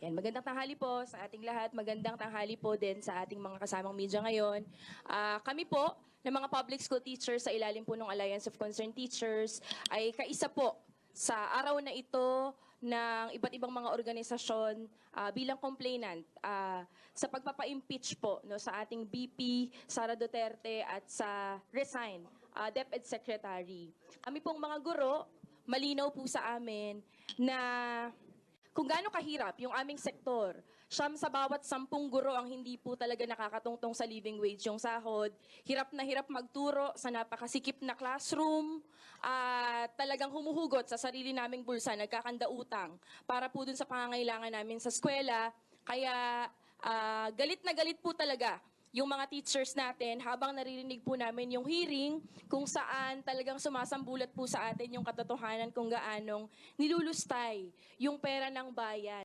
Yan, magandang tanghali po sa ating lahat. Magandang tanghali po din sa ating mga kasamang media ngayon. Ah, kami po, ng mga public school teachers sa ilalim po ng Alliance of Concerned Teachers, ay kaisa po sa araw na ito ng iba't ibang mga organisasyon ah, bilang complainant ah, sa pagpapa-impeach po no, sa ating BP, Sara Duterte at sa resign, ah, DepEd Secretary. Kami pong mga guro, malinaw po sa amin na kung gaano kahirap yung aming sektor, siyam sa bawat sampung guro ang hindi po talaga nakakatungtong sa living wage yung sahod. Hirap na hirap magturo sa napakasikip na classroom at talagang humuhugot sa sarili naming bulsa, nagkakanda utang para po dun sa pangangailangan namin sa eskwela. Kaya ah, galit na galit po talaga yung mga teachers natin habang naririnig po namin yung hearing kung saan talagang sumasambulat po sa atin yung katotohanan kung gaanong nilulustay yung pera ng bayan.